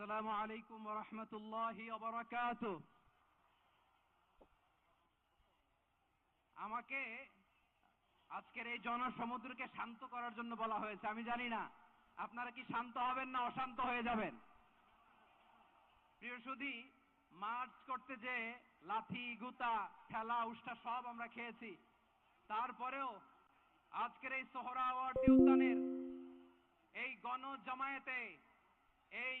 আসসালামু আলাইকুম রহমতুল্লাহি অবরাকাত আমাকে আজকের এই জনসমুদ্রকে শান্ত করার জন্য বলা হয়েছে, আমি জানি না। আপনারা কি শান্ত হবেন না অশান্ত হয়ে যাবেন? প্রিয় মার্চ করতে যে গুতা, ঠেলা, উষ্টা সব আমরা খেয়েছি। তারপরেও আজকের এই সোহরাওয়ার্দী উদ্যানের এই গণ জামায়াতে এই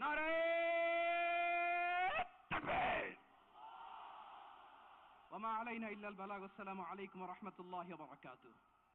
نعرہ تکبیر وما علينا إلا البلاغ. والسلام عليكم ورحمة الله وبركاته.